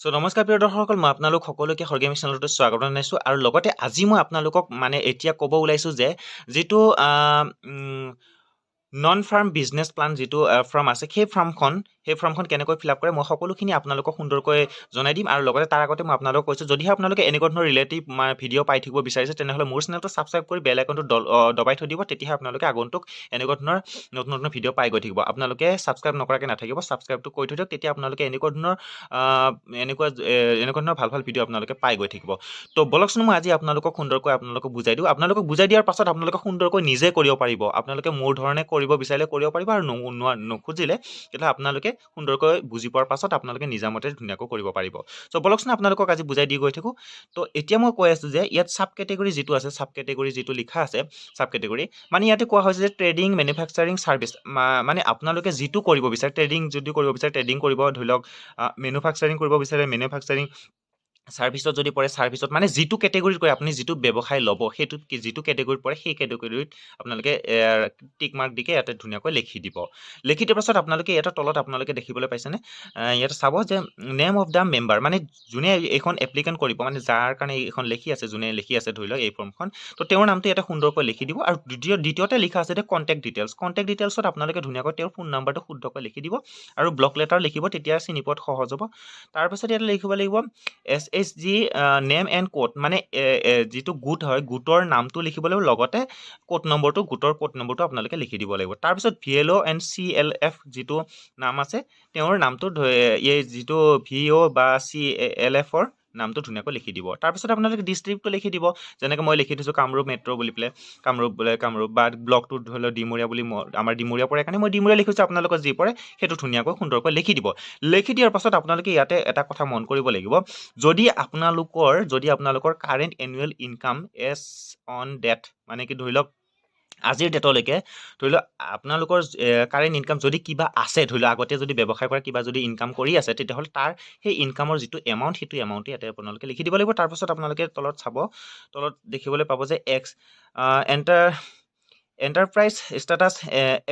চ' নমস্কাৰ প্ৰিয় দৰ্শকসকল মই আপোনালোক সকলোকে সৰ্গেমিক চেনেলটো স্বাগতম জনাইছোঁ আৰু লগতে আজি মই আপোনালোকক মানে এতিয়া ক'ব ওলাইছোঁ যে যিটো নন ফাৰ্ম বিজনেছ প্লান যিটো ফাৰ্ম আছে সেই ফাৰ্মখন সেই ফাৰ্মখন কেনেকৈ ফিল আপ কৰে মই সকলোখিনি আপোনালোকক সুন্দৰকৈ জনাই দিম। আৰু লগতে তাৰ আগতে মই আপোনালোকক কৈছোঁ যদিহে আপোনালোকে এনেকুৱা ধৰণৰ ৰিলেটিভ ভিডিঅ' পাই থাকিব বিচাৰিছে তেনেহ'লে মোৰ চেনেলটো ছাবস্ক্ৰাইব কৰি বেল আইকনটো দবাই থৈ দিব তেতিয়াহে আপোনালোকে আগন্তুক এনেকুৱা ধৰণৰ নতুন নতুন ভিডিঅ' পাই গৈ থাকিব। আপোনালোকে ছাবস্ক্ৰাইব নকৰাকৈ নাথাকিব ছাবস্ক্ৰাইবটো কৰি থৈ দিয়ক তেতিয়া আপোনালোকে এনেকুৱা ধৰণৰ এনেকুৱা এনেকুৱা ধৰণৰ ভাল ভাল ভিডিঅ' আপোনালোকে পাই গৈ থাকিব। তো বলকচোন মই আজি আপোনালোকক সুন্দৰকৈ আপোনালোকক বুজাই দিওঁ। আপোনালোকক বুজাই দিয়াৰ পাছত আপোনালোকে সুন্দৰকৈ নিজে কৰিব পাৰিব। আপোনালোকে মোৰ ধৰণে কৰিব বিচাৰিলে কৰিব পাৰিব আৰু নুখুজিলে তেতিয়াহ'লে আপোনালোকে সুন্দৰকৈ বুজি পোৱাৰ পাছত আপোনালোকে নিজামতে ধুনীয়াকৈ কৰিব পাৰিব। চ' বলকচোন আপোনালোকক আজি বুজাই দি গৈ থাকোঁ। তো এতিয়া মই কৈ আছোঁ যে ইয়াত চাব কেটেগৰী যিটো আছে চাব কেটেগৰী যিটো লিখা আছে চাব কেটেগৰী মানে ইয়াতে কোৱা হৈছে যে ট্ৰেডিং মেনুফেকচাৰিং ছাৰ্ভিচ মানে আপোনালোকে যিটো কৰিব বিচাৰে ট্ৰেডিং যদি কৰিব বিচাৰে ট্ৰেডিং কৰিব ধৰি লওক মেনুফেকচাৰিং কৰিব বিচাৰে মেনুফেকচাৰিং ছাৰ্ভিচত যদি পৰে ছাৰ্ভিচত মানে যিটো কেটেগৰীত কৰে, আপুনি যিটো ব্যৱসায় ল'ব সেইটোত কি- যিটো কেটেগৰীত পৰে, সেই কেটেগৰীত আপোনালোকে টিক মাৰ্ক দিকে ইয়াতে ধুনীয়াকৈ লিখি দিব। লিখি দিয়াৰ পাছত আপোনালোকে ইয়াতে তলত আপোনালোকে দেখিবলৈ পাইছেনে? ইয়াতে চাব যে নেম অফ দ্য মেম্বাৰ মানে যোনে এইখন এপ্লিকেণ্ট কৰিব মানে যাৰ কাৰণে এইখন লিখি আছে, যোনে লিখি আছে, ধৰি লওক এই ফৰ্মখন তো তেওঁৰ নামটো ইয়াতে সুন্দৰকৈ লিখি দিব আৰু দ্বিতীয়, দ্বিতীয়তে লিখা আছে যে কণ্টেক্ট ডিটেইলছ কণ্টেক্ট ডিটেইলছত আপোনালোকে ধুনীয়াকৈ তেওঁৰ ফোন নাম্বাৰটো শুদ্ধকৈ লিখি দিব আৰু ব্লক লেটাৰ লিখিব, তেতিয়া চিনি পোৱাত সহজ হ'ব। তাৰপিছত ইয়াতে লিখিব লাগিব S H G name and code মানে যিটো গোট হয় গোটৰ নামটো লিখিব লাগিব লগতে কোড নম্বৰটো গোটৰ কোড নম্বৰটো আপোনালোকে লিখি দিব লাগিব। তাৰপিছত V L O' and C L F যিটো নাম আছে তেওঁৰ নামটো এই যিটো ভি অ' বা চি এল এফৰ নামটো ধুনীয়াকৈ লিখি দিব। তাৰপিছত আপোনালোকে ডিষ্ট্ৰিক্টটো লিখি দিব। যেনেকৈ মই লিখি থৈছোঁ কামৰূপ মেট্ৰ' বুলি পেলাই কামৰূপ বোলে কামৰূপ বা ব্লকটো ধৰি লওক ডিমৰীয়া বুলি মই আমাৰ ডিমৰীয়া পৰে কাৰণে মই ডিমৰীয়া লিখিছোঁ আপোনালোকৰ যি পৰে সেইটো ধুনীয়াকৈ সুন্দৰকৈ লিখি দিব। লিখি দিয়াৰ পাছত আপোনালোকে ইয়াতে এটা কথা মন কৰিব লাগিব। যদি আপোনালোকৰ যদি আপোনালোকৰ current annual income as on date মানে কি ধৰি লওক আজিৰ ডেটলৈকে ধৰি লওক, আপোনালোকৰ কাৰেণ্ট ইনকাম যদি কিবা আছে, ধৰি লওক, আগতে যদি ব্যৱসায় কৰা কিবা যদি ইনকাম কৰি আছে, তেতিয়াহ'লে তাৰ সেই ইনকামৰ যিটো এমাউণ্ট সেইটো এমাউণ্টেই ইয়াতে আপোনালোকে লিখি দিব লাগিব। তাৰপাছত আপোনালোকে তলত চাব, তলত দেখিবলৈ পাব যে X enter enterprise status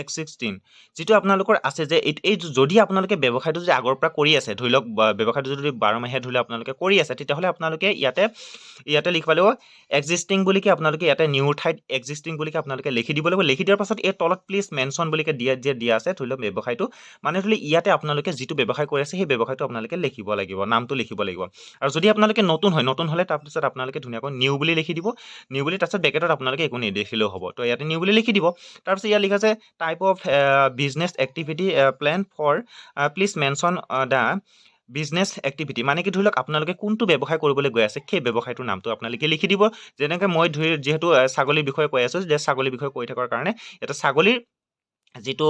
X sixteen যিটো আপোনালোকৰ আছে যে এই যদি আপোনালোকে ব্যৱসায়টো যদি আগৰ পৰা কৰি আছে ধৰি লওক ব্যৱসায়টো যদি বাৰমাহে ধৰি লওক আপোনালোকে কৰি আছে তেতিয়াহ'লে আপোনালোকে ইয়াতে ইয়াতে লিখিব লাগিব এক্সিষ্টিং বুলিকে আপোনালোকে ইয়াতে নিউ ঠাইত এক্সিষ্টিং বুলিকে আপোনালোকে লিখি দিব লাগিব। লিখি দিয়াৰ পাছত এই তলত প্লিজ মেনশ্যন বুলিকে দিয়া যে দিয়া আছে ধৰি লওক ব্যৱসায়টো। মানে ধৰি লওক ইয়াতে আপোনালোকে যিটো ব্যৱসায় কৰি আছে সেই ব্যৱসায়টো আপোনালোকে লিখিব লাগিব নামটো লিখিব লাগিব। আৰু যদি আপোনালোকে নতুন হয় নতুন হ'লে তাৰপিছত আপোনালোকে ধুনীয়াকৈ নিউ বুলি লিখি দিব। নিউ বুলি তাৰপিছত বেকেটত আপোনালোকে একো নিদেখিলেও হ'ব। তো ইয়াতে নিউ বুলি লিখি দিব। তাৰপিছত ইয়াত লিখা আছে type of business activity plan for please mention the business activity মানে কি, ধৰি লওক, আপোনালোকে কোনটো ব্যৱসায় কৰিবলৈ গৈ আছে, সেই ব্যৱসায়টোৰ নামটো আপোনালোকে লিখি দিব। যেনেকৈ মই ধৰি, যিহেতু ছাগলীৰ বিষয়ে কৈ আছোঁ, যে ছাগলীৰ বিষয়ে কৈ থকাৰ কাৰণে, ইয়াতে ছাগলীৰ যিটো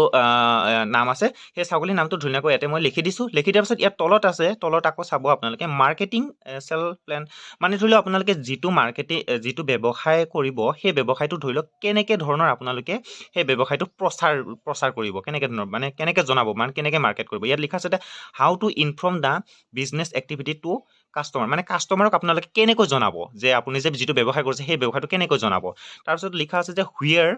নাম আছে সেই ছাগলীৰ নামটো ধুনীয়াকৈ ইয়াতে মই লিখি দিছোঁ। লিখি দিয়াৰ পাছত ইয়াত তলত আছে তলত আকৌ চাব আপোনালোকে মাৰ্কেটিং চেল প্লেন মানে ধৰি লওক আপোনালোকে যিটো মাৰ্কেটিং যিটো ব্যৱসায় কৰিব সেই ব্যৱসায়টো ধৰি লওক কেনেকৈ ধৰণৰ আপোনালোকে সেই ব্যৱসায়টো প্ৰচাৰ প্ৰচাৰ কৰিব কেনেকৈ ধৰণৰ মানে কেনেকৈ জনাব মানে কেনেকৈ মাৰ্কেট কৰিব। ইয়াত লিখা আছে how to inform the business activity to customer মানে কাষ্টমাৰক আপোনালোকে কেনেকৈ জনাব যে আপুনি যে যিটো ব্যৱসায় কৰিছে সেই ব্যৱসায়টো কেনেকৈ জনাব। তাৰপিছত লিখা আছে যে where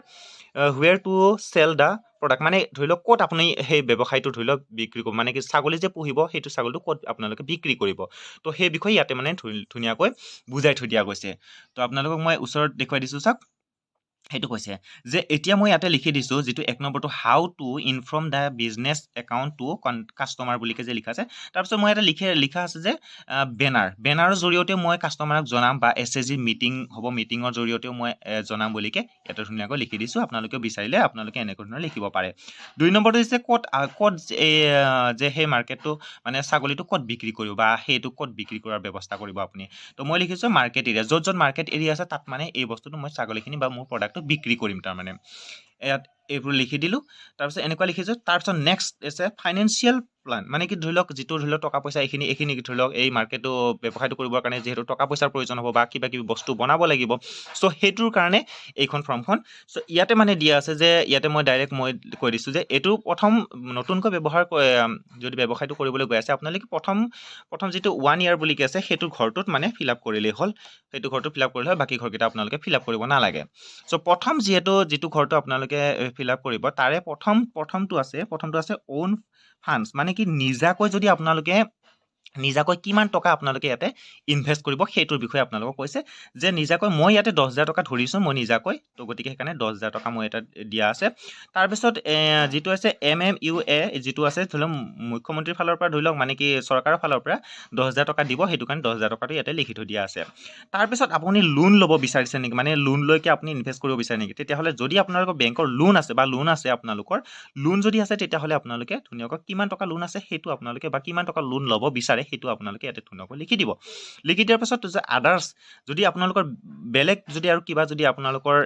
where to sell the product মানে ধৰি লওক ক'ত আপুনি সেই ব্যৱসায়টো ধৰি লওক বিক্ৰী কৰিব? মানে কি ছাগলী যে পুহিব সেইটো ছাগলীটো ক'ত আপোনালোকে বিক্ৰী কৰিব? তো সেই বিষয়ে ইয়াতে মানে ধুনীয়াকৈ বুজাই থৈ দিয়া গৈছে। তো আপোনালোকক মই ওচৰত দেখুৱাই দিছোঁ চাওক। সেইটো কৈছে যে এতিয়া মই ইয়াতে লিখি দিছোঁ, যিটো এক নম্বৰটো how to inform the business account to customer বুলিকে যে লিখা আছে, তাৰপিছত মই ইয়াতে লিখে, লিখা আছে যে বেনাৰ বেনাৰৰ জৰিয়তেও মই কাষ্টমাৰক জনাম বা এছ এ জি মিটিং হ'ব মিটিঙৰ জৰিয়তেও মই জনাম বুলিকে ইয়াতে ধুনীয়াকৈ লিখি দিছোঁ আপোনালোকে বিচাৰিলে আপোনালোকে এনেকুৱা ধৰণৰ লিখিব পাৰে। দুই নম্বৰটো হৈছে ক'ত ক'ত যে সেই মাৰ্কেটটো মানে ছাগলীটো ক'ত বিক্ৰী কৰিব বা সেইটো ক'ত বিক্ৰী কৰাৰ ব্যৱস্থা কৰিব আপুনি। তো মই লিখিছোঁ মাৰ্কেট এৰিয়া য'ত য'ত মাৰ্কেট এৰিয়া আছে, তাত মানে এই বস্তুটো মই ছাগলীখিনি বা মোৰ প্ৰডাক্টটো বিক্ৰী কৰিম তাৰমানে। ইয়াত এইবোৰ লিখি দিলোঁ। তাৰপিছত এনেকুৱা লিখিছোঁ তাৰপিছত নেক্সট আছে ফাইনেন্সিয়েল প্লান মানে কি ধৰি লওক যিটো ধৰি লওক টকা পইচা এইখিনি এইখিনি ধৰি লওক এই মাৰ্কেটটো ব্যৱসায়টো কৰিবৰ কাৰণে যিহেতু টকা পইচাৰ প্ৰয়োজন হ'ব বা কিবা কিবি বস্তু বনাব লাগিব। চ' সেইটোৰ কাৰণে এইখন ফৰ্মখন চ' ইয়াতে মানে দিয়া আছে যে ইয়াতে মই ডাইৰেক্ট মই কৈ দিছোঁ যে এইটো প্ৰথম নতুনকৈ ব্যৱহাৰ ক- যদি ব্যৱসায়টো কৰিবলৈ গৈ আছে আপোনালোকে প্ৰথম প্ৰথম যিটো ওৱান ইয়াৰ বুলি আছে সেইটো ঘৰটোত মানে ফিল আপ কৰিলেই হ'ল। সেইটো ঘৰটো ফিল আপ কৰিলে হ'ল বাকী ঘৰকেইটা আপোনালোকে ফিল আপ কৰিব নালাগে। চ' প্ৰথম যিহেতু যিটো ঘৰটো আপোনালোকে ফিল আপ কৰিব তাৰে প্ৰথম প্ৰথমটো আছে প্ৰথমটো আছে অ'ন ফাণ্ডছ মানে কি নিজাকৈ যদি আপোনালোকে নিজাকৈ কিমান টকা আপোনালোকে ইয়াতে ইনভেষ্ট কৰিব সেইটোৰ বিষয়ে আপোনালোকক কৈছে যে নিজাকৈ মই ইয়াতে দহ হাজাৰ টকা ধৰিছোঁ মই নিজাকৈ তো গতিকে সেইকাৰণে দহ হাজাৰ টকা মই ইয়াতে দিয়া আছে। তাৰপিছত যিটো আছে এম এম ইউ এ যিটো আছে ধৰি লওক মুখ্যমন্ত্ৰীৰ ফালৰ পৰা ধৰি লওক মানে কি চৰকাৰৰ ফালৰ পৰা দহ হাজাৰ টকা দিব সেইটো কাৰণে দহ হাজাৰ টকাটো ইয়াতে লিখি থৈ দিয়া আছে। তাৰপিছত আপুনি লোন ল'ব বিচাৰিছে নেকি? মানে লোন লৈকে আপুনি ইনভেষ্ট কৰিব বিচাৰে নেকি? তেতিয়াহ'লে যদি আপোনালোকৰ বেংকৰ লোন আছে বা লোন আছে আপোনালোকৰ লোন যদি আছে তেতিয়াহ'লে আপোনালোকে ধুনীয়াকৈ কিমান টকা লোন আছে সেইটো আপোনালোকে বা কিমান টকা লোন ল'ব বিচাৰে সেইটো আপোনালোকে ইয়াতে ধুনীয়াকৈ লিখি দিব। লিখি দিয়াৰ পাছত যে আদাৰ্ছ যদি আপোনালোকৰ বেলেগ যদি আৰু কিবা যদি আপোনালোকৰ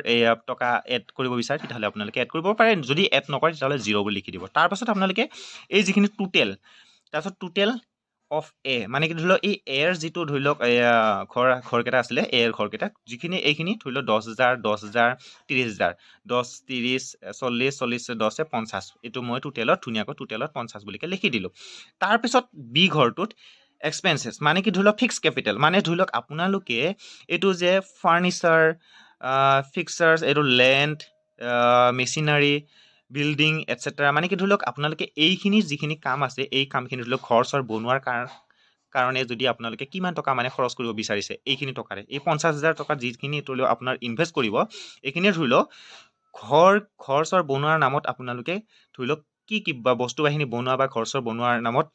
টকা এড কৰিব বিচাৰে তেতিয়াহ'লে আপোনালোকে এড কৰিব পাৰে। যদি এড নকৰে তেতিয়াহ'লে জিৰ' বুলি লিখি দিব। তাৰপাছত আপোনালোকে এই যিখিনি টোটেল তাৰপিছত টোটেল অফ এ মানে কি ধৰি লওক, এই এৰ যিটো ধৰি লওক ঘৰ, ঘৰকেইটা আছিলে এৰ ঘৰকেইটা যিখিনি, এইখিনি ধৰি লওক দহ হাজাৰ দহ হাজাৰ ত্ৰিছ হাজাৰ, দহ ত্ৰিছ চল্লিছ চল্লিছ দহে পঞ্চাছ এইটো মই টোটেলত ধুনীয়াকৈ টোটেলত পঞ্চাছ বুলিকৈ লিখি দিলোঁ। তাৰপিছত বি ঘৰটোত এক্সপেঞ্চেছ মানে কি ধৰি লওক ফিক্স কেপিটেল মানে ধৰি লওক, আপোনালোকে এইটো যে ফাৰ্নিচাৰ ফিক্সাৰ্ছ এইটো লেণ্ড মেচিনাৰী বিল্ডিং এটচেট্ৰা মানে কি ধৰি লওক, আপোনালোকে এইখিনি যিখিনি কাম আছে, এই কামখিনি ধৰি লওক ঘৰ চৰ বনোৱাৰ কাৰ, কাৰণে যদি আপোনালোকে কিমান টকা মানে খৰচ কৰিব বিচাৰিছে, এইখিনি টকাৰে, এই পঞ্চাছ হাজাৰ টকা যিখিনি ধৰি লওক, আপোনাৰ ইনভেষ্ট কৰিব এইখিনিয়ে ধৰি লওক, ঘৰ ঘৰ চৰ বনোৱাৰ নামত আপোনালোকে ধৰি লওক, কি কি বা বস্তু বাহিনী বনোৱা বা ঘৰ চৰ বনোৱাৰ নামত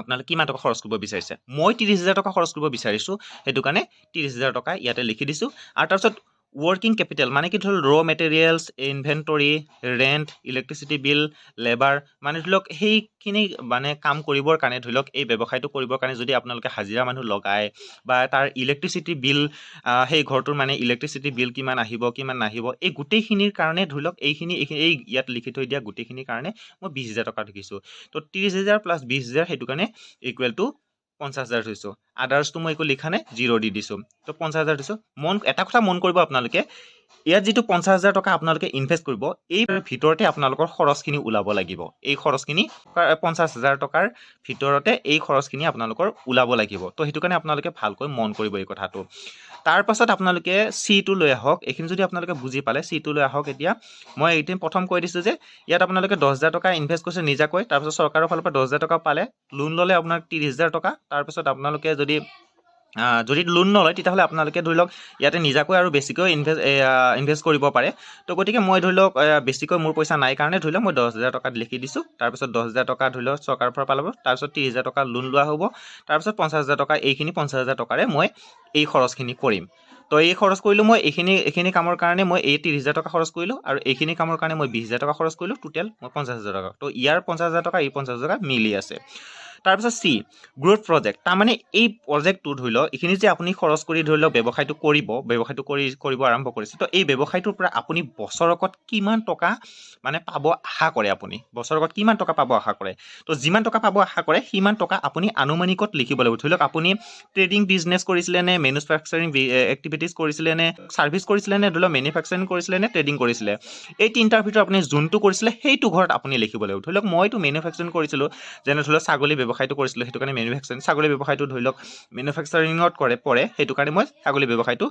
আপোনালোকে কিমান টকা খৰচ কৰিব বিচাৰিছে। মই ত্ৰিছ হাজাৰ টকা খৰচ কৰিব বিচাৰিছোঁ, সেইটো কাৰণে ত্ৰিছ হাজাৰ টকা ইয়াতে লিখি দিছোঁ। আৰু তাৰপিছত ৱৰ্কিং কেপিটেল মানে কি ধৰি লওক raw' materials inventory rent electricity bill labour মানে ধৰি লওক সেইখিনি মানে কাম কৰিবৰ কাৰণে ধৰি লওক এই ব্যৱসায়টো কৰিবৰ কাৰণে যদি আপোনালোকে হাজিৰা মানুহ লগায় বা তাৰ ইলেক্ট্ৰিচিটি বিল সেই ঘৰটোৰ মানে ইলেক্ট্ৰিচিটি বিল কিমান আহিব কিমান নাহিব এই গোটেইখিনিৰ কাৰণে ধৰি লওক এইখিনি এইখিনি এই ইয়াত লিখি থৈ দিয়া গোটেইখিনিৰ কাৰণে মই বিছ হাজাৰ টকা লিখিছোঁ তো ত্ৰিছ হাজাৰ প্লাছ বিছ হাজাৰ সেইটো কাৰণে ইকুৱেল টু পঞ্চাছ হাজাৰ থৈছোঁ। আদাৰ্ছটো মই একো লিখা নাই জিৰ' দি দিছোঁ। তো পঞ্চাছ হাজাৰ দিছোঁ মন এটা কথা মন কৰিব আপোনালোকে ইয়াত যিটো পঞ্চাছ হাজাৰ টকা আপোনালোকে ইনভেষ্ট কৰিব, এই ভিতৰতে আপোনালোকৰ খৰচখিনি ওলাব লাগিব। এই খৰচখিনি পঞ্চাছ হাজাৰ টকাৰ ভিতৰতে এই খৰচখিনি আপোনালোকৰ ওলাব লাগিব। তো সেইটো কাৰণে আপোনালোকে ভালকৈ মন কৰিব এই কথাটো। তাৰপাছত আপোনালোকে চিটো লৈ আহক। এইখিনি যদি আপোনালোকে বুজি পালে চিটো লৈ আহক এতিয়া। মই এদিন প্ৰথম কৈ দিছোঁ যে, ইয়াত আপোনালোকে দহ হাজাৰ টকা ইনভেষ্ট কৰিছে নিজাকৈ। তাৰপিছত চৰকাৰৰ ফালৰ পৰা দহ হাজাৰ টকা পালে। লোন ল'লে আপোনাক ত্ৰিছ হাজাৰ টকা। তাৰপিছত আপোনালোকে যদি যদি লোন নলয় তেতিয়াহ'লে আপোনালোকে ধৰি লওক ইয়াতে নিজাকৈ আৰু বেছিকৈ ইনভেষ্ট ইনভেষ্ট কৰিব পাৰে। তো গতিকে মই ধৰি লওক বেছিকৈ মোৰ পইচা নাই কাৰণে ধৰি লওক মই দহ হাজাৰ টকাত লিখি দিছোঁ। তাৰপিছত দহ হাজাৰ টকা ধৰি লওক চৰকাৰৰ পৰা পালাব। তাৰপিছত ত্ৰিছ হাজাৰ টকা লোন লোৱা হ'ব। তাৰপিছত পঞ্চাছ হাজাৰ টকা এইখিনি পঞ্চাছ হাজাৰ টকাৰে মই এই খৰচখিনি কৰিম। তো এই খৰচ কৰিলোঁ মই এইখিনি এইখিনি কামৰ কাৰণে মই এই ত্ৰিছ হাজাৰ টকা খৰচ কৰিলোঁ আৰু এইখিনি কামৰ কাৰণে মই বিছ হাজাৰ টকা খৰচ কৰিলোঁ। টোটেল মই পঞ্চাছ হাজাৰ টকা। তো ইয়াৰ পঞ্চাছ হাজাৰ টকা এই পঞ্চাছ হাজাৰ টকা মিলি আছে। তাৰপিছত চি গ্ৰ'থ প্ৰজেক্ট তাৰমানে এই প্ৰজেক্টটো ধৰি লওক, এইখিনি যে আপুনি খৰচ কৰি ধৰি লওক ব্যৱসায়টো কৰিব, ব্যৱসায়টো কৰি, কৰিব আৰম্ভ কৰিছে, তো এই ব্যৱসায়টোৰ পৰা আপুনি বছৰকত কিমান টকা মানে পাব আশা কৰে আপুনি? বছৰকত কিমান টকা পাব আশা কৰে? তো যিমান টকা পাব আশা কৰে, সিমান টকা আপুনি আনুমানিকত লিখিব লাগিব। ধৰি লওক, আপুনি ট্ৰেডিং বিজনেছ কৰিছিলে নে মেনুফেকচাৰিং এক্টিভিটিজ কৰিছিলে নে ছাৰ্ভিচ কৰিছিলে নে, ধৰি লওক মেনুফেকচাৰিং কৰিছিলে নে ট্ৰেডিং কৰিছিলে? এই তিনিটাৰ ভিতৰত আপুনি যোনটো কৰিছিলে, সেইটো ঘৰত আপুনি লিখিব লাগিব। ধৰি লওক, মইতো মেনুফেকচাৰিং কৰিছিলোঁ, যেনে ধৰি লওক, ছাগলী ব্যৱসায়টো কৰিছিলোঁ, সেইটো কাৰণে মেনুফেকচাৰিং ছাগলী ব্যৱসায়টো ধৰি লওক মেনুফেকচাৰিঙত কৰে, পৰে, সেইটো কাৰণে মই ছাগলী ব্যৱসায়টো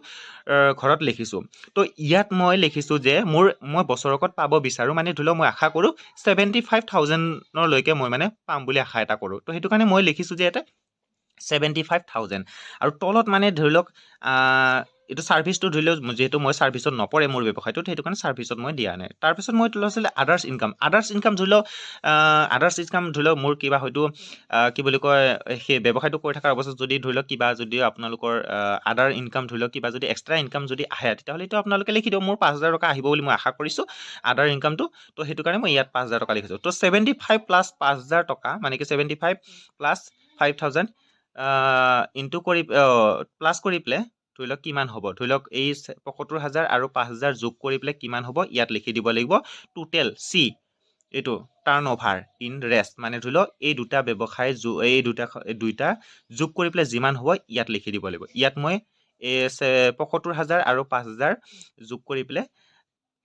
ঘৰত লিখিছোঁ। তো ইয়াত মই লিখিছোঁ যে মোৰ, মই বছৰকত পাব বিচাৰোঁ মানে ধৰি লওক, মই আশা কৰোঁ ছেভেণ্টি ফাইভ থাউজেণ্ডলৈকে মই মানে পাম বুলি আশা এটা কৰোঁ। তো সেইটো কাৰণে মই লিখিছোঁ যে ইয়াতে ছেভেণ্টি ফাইভ থাউজেণ্ড আৰু তলত মানে ধৰি লওক এইটো ছাৰ্ভিচটো ধৰি লওক যিহেতু মই ছাৰ্ভিচত নপৰে মোৰ ব্যৱসায়টোত সেইটো কাৰণে ছাৰ্ভিচত মই দিয়া নাই। তাৰপিছত মই তলত আছিলে আদাৰ্ছ ইনকাম আদাৰ্ছ ইনকাম ধৰি লওক আদাৰ্ছ ইনকাম ধৰি লওক মোৰ কিবা হয়তো কি বুলি কয় সেই ব্যৱসায়টো কৰি থকাৰ অৱস্থাত যদি ধৰি লওক কিবা যদি আপোনালোকৰ আদাৰ ইনকাম ধৰি লওক কিবা যদি এক্সট্ৰা ইনকাম যদি আহে তেতিয়াহ'লে এইটো আপোনালোকে লিখি দিয়ক মোৰ পাঁচ হাজাৰ টকা আহিব বুলি মই আশা কৰিছোঁ আদাৰ ইনকামটো তো সেইটো কাৰণে মই ইয়াত পাঁচ হাজাৰ টকা লিখিছোঁ। তো ছেভেণ্টি ফাইভ প্লাছ পাঁচ হাজাৰ টকা মানে কি seventy five plus five thousand into কৰি প্লাছ কৰি পেলাই ধৰি লওক কিমান হ'ব? ধৰি লওক এই পঁয়সত্তৰ হাজাৰ আৰু পাঁচ হাজাৰ যোগ কৰি পেলাই কিমান হ'ব? ইয়াত লিখি দিব লাগিব টোটেল চি এইটো টাৰ্ণ অভাৰ ইন ৰেষ্ট মানে ধৰি লওক এই দুটা ব্যৱসায় এই দুটা দুইটা যোগ কৰি পেলাই যিমান হ'ব ইয়াত লিখি দিব লাগিব। ইয়াত মই এই পঁয়সত্তৰ হাজাৰ আৰু পাঁচ হাজাৰ যোগ কৰি পেলাই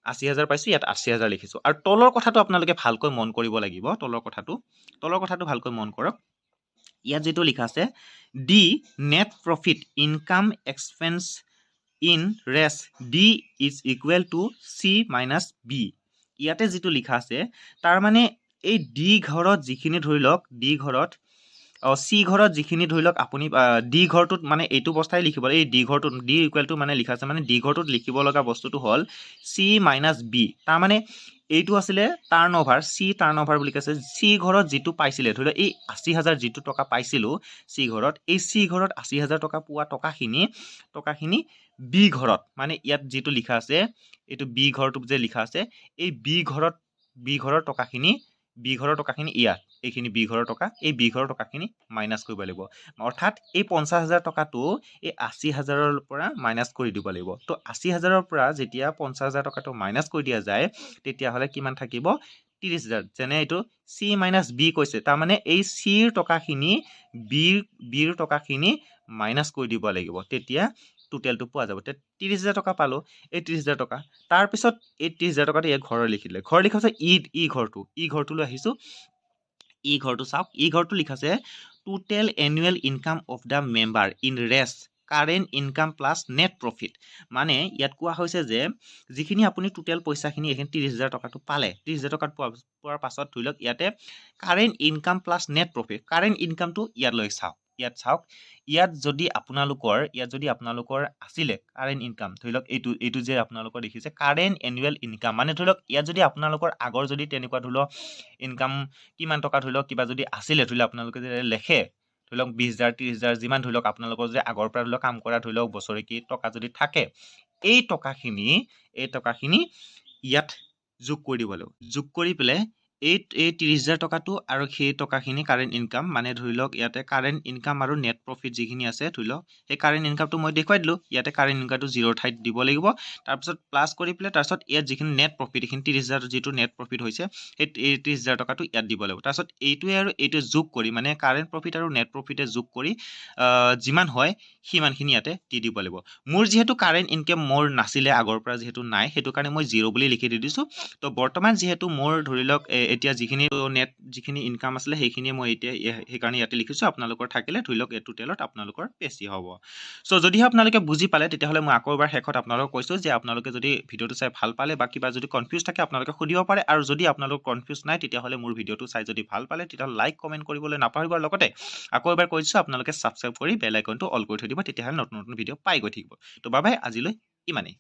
আশী হাজাৰ পাইছোঁ ইয়াত আশী হাজাৰ লিখিছোঁ। আৰু তলৰ কথাটো আপোনালোকে ভালকৈ মন কৰিব লাগিব তলৰ কথাটো তলৰ কথাটো ভালকৈ মন কৰক। ইয়াত যিটো লিখা আছে D net profit income expense interest D is equal to C minus B ইয়াতে যিটো লিখা আছে তাৰমানে এই ডি ঘৰত যিখিনি ধৰি লওক ডি ঘৰত চি ঘৰত যিখিনি ধৰি লওক আপুনি ডি ঘৰটোত মানে এইটো অৱস্থাই লিখিব এই ডি ঘৰটোত ডি ইকুৱেল টু মানে লিখা আছে মানে ডি ঘৰটোত লিখিব লগা বস্তুটো হ'ল চি মাইনাছ বি তাৰমানে এইটো আছিলে turnover C turnover বুলি কৈছে। চি ঘৰত যিটো পাইছিলে ধৰি লওক এই আশী হাজাৰ যিটো টকা পাইছিলোঁ চি ঘৰত এই চি ঘৰত আশী হাজাৰ টকা পোৱা টকাখিনি টকাখিনি বি ঘৰত মানে ইয়াত যিটো লিখা আছে এইটো বি ঘৰটোত যে লিখা আছে এই বি ঘৰত বি ঘৰৰ টকাখিনি বি ঘৰৰ টকাখিনি ইয়াত এইখিনি বি ঘৰৰ টকা এই বি ঘৰৰ টকাখিনি মাইনাছ কৰিব লাগিব। অৰ্থাৎ এই পঞ্চাছ হাজাৰ টকাটো এই আশী হাজাৰৰ পৰা মাইনাছ কৰি দিব লাগিব। তো আশী হাজাৰৰ পৰা যেতিয়া পঞ্চাছ হাজাৰ টকাটো মাইনাছ কৰি দিয়া যায় তেতিয়াহ'লে কিমান থাকিব? ত্ৰিছ হাজাৰ যেনে এইটো চি মাইনাছ বি কৈছে। তাৰমানে এই চিৰ টকাখিনি বিৰ বিৰ টকাখিনি মাইনাছ কৰি দিব লাগিব। তেতিয়া টোটেলটো পোৱা যাব। তেতিয়া ত্ৰিছ হাজাৰ টকা পালোঁ এই ত্ৰিছ হাজাৰ টকা। তাৰপিছত এই ত্ৰিছ হাজাৰ টকাটো ইয়াত ঘৰৰ লিখিলে। ঘৰ লিখা আছে ই ই ঘৰটো। ই ঘৰটোলৈ আহিছোঁ। ই ঘৰটো চাওক ই ঘৰটো লিখা আছে total annual income of the member interest current income plus net profit মানে ইয়াত কোৱা হৈছে যে যিখিনি আপুনি টোটেল পইচাখিনি এইখিনি ত্ৰিছ হাজাৰ টকাটো পালে ত্ৰিছ হাজাৰ টকাত পোৱা পোৱাৰ পাছত ধৰি লওক ইয়াতে current income plus net profit current ইনকামটো ইয়ালৈ চাওক। ইয়াত চাওক ইয়াত যদি আপোনালোকৰ ইয়াত যদি আপোনালোকৰ আছিলে কাৰেণ্ট ইনকাম ধৰি লওক এইটো এইটো যে আপোনালোকৰ দেখিছে কাৰেণ্ট এনুৱেল ইনকাম মানে ধৰি লওক ইয়াত যদি আপোনালোকৰ আগৰ যদি তেনেকুৱা ধৰি লওক ইনকাম কিমান টকা ধৰি লওক কিবা যদি আছিলে ধৰি লওক আপোনালোকে যে লেখে ধৰি লওক বিছ হাজাৰ ত্ৰিছ হাজাৰ যিমান ধৰি লওক আপোনালোকৰ যে আগৰ পৰা ধৰি লওক কাম কৰা ধৰি লওক বছৰেকী টকা যদি থাকে এই টকাখিনি এই টকাখিনি ইয়াত যোগ কৰি দিব লাগিব। যোগ কৰি পেলাই এই এই ত্ৰিছ হাজাৰ টকাটো আৰু সেই টকাখিনি কাৰেণ্ট ইনকাম মানে ধৰি লওক ইয়াতে কাৰেণ্ট ইনকাম আৰু নেট প্ৰফিট যিখিনি আছে ধৰি লওক সেই কাৰেণ্ট ইনকামটো মই দেখুৱাই দিলোঁ। ইয়াতে কাৰেণ্ট ইনকামটো জিৰ' ঠাইত দিব লাগিব। তাৰপিছত প্লাছ কৰি পেলাই তাৰপিছত ইয়াত যিখিনি নেট প্ৰফিট এইখিনি ত্ৰিছ হাজাৰ যিটো নেট প্ৰফিট হৈছে সেই এই ত্ৰিছ হাজাৰ টকাটো ইয়াত দিব লাগিব। তাৰপিছত এইটোৱে আৰু এইটোৱে যোগ কৰি মানে কাৰেণ্ট প্ৰফিট আৰু নেট প্ৰফিটে যোগ কৰি যিমান হয় সিমানখিনি ইয়াতে দি দিব লাগিব। মোৰ যিহেতু কাৰেণ্ট ইনকাম মোৰ নাছিলে আগৰ পৰা যিহেতু নাই সেইটো কাৰণে মই জিৰ' বুলি লিখি দি দিছোঁ। তো বৰ্তমান যিহেতু মোৰ ধৰি লওক এতিয়া যিখিনি নেট যিখিনি ইনকাম আছিলে সেইখিনিয়ে মই এতিয়া সেইকাৰণে ইয়াতে লিখিছোঁ। আপোনালোকৰ থাকিলে ধৰি লওক এই টোটেলত আপোনালোকৰ বেছি হ'ব। চ' যদিহে আপোনালোকে বুজি পালে তেতিয়াহ'লে মই আকৌ এবাৰ শেষত আপোনালোকক কৈছোঁ যে আপোনালোকে যদি ভিডিঅ'টো চাই ভাল পালে বা কিবা যদি কনফিউজ থাকে আপোনালোকে সুধিব পাৰে। আৰু যদি আপোনালোক কনফিউজ নাই তেতিয়াহ'লে মোৰ ভিডিঅ'টো চাই যদি ভাল পালে তেতিয়াহ'লে লাইক কমেণ্ট কৰিবলৈ নাপাহৰিব। লগতে আকৌ এবাৰ কৈছোঁ আপোনালোকে ছাবস্ক্ৰাইব কৰি বেল আইকনটো অল কৰি থৈ দিব তেতিয়াহ'লে নতুন নতুন ভিডিঅ' পাই গৈ থাকিব। তো বাবাই আজিলৈ ইমানেই।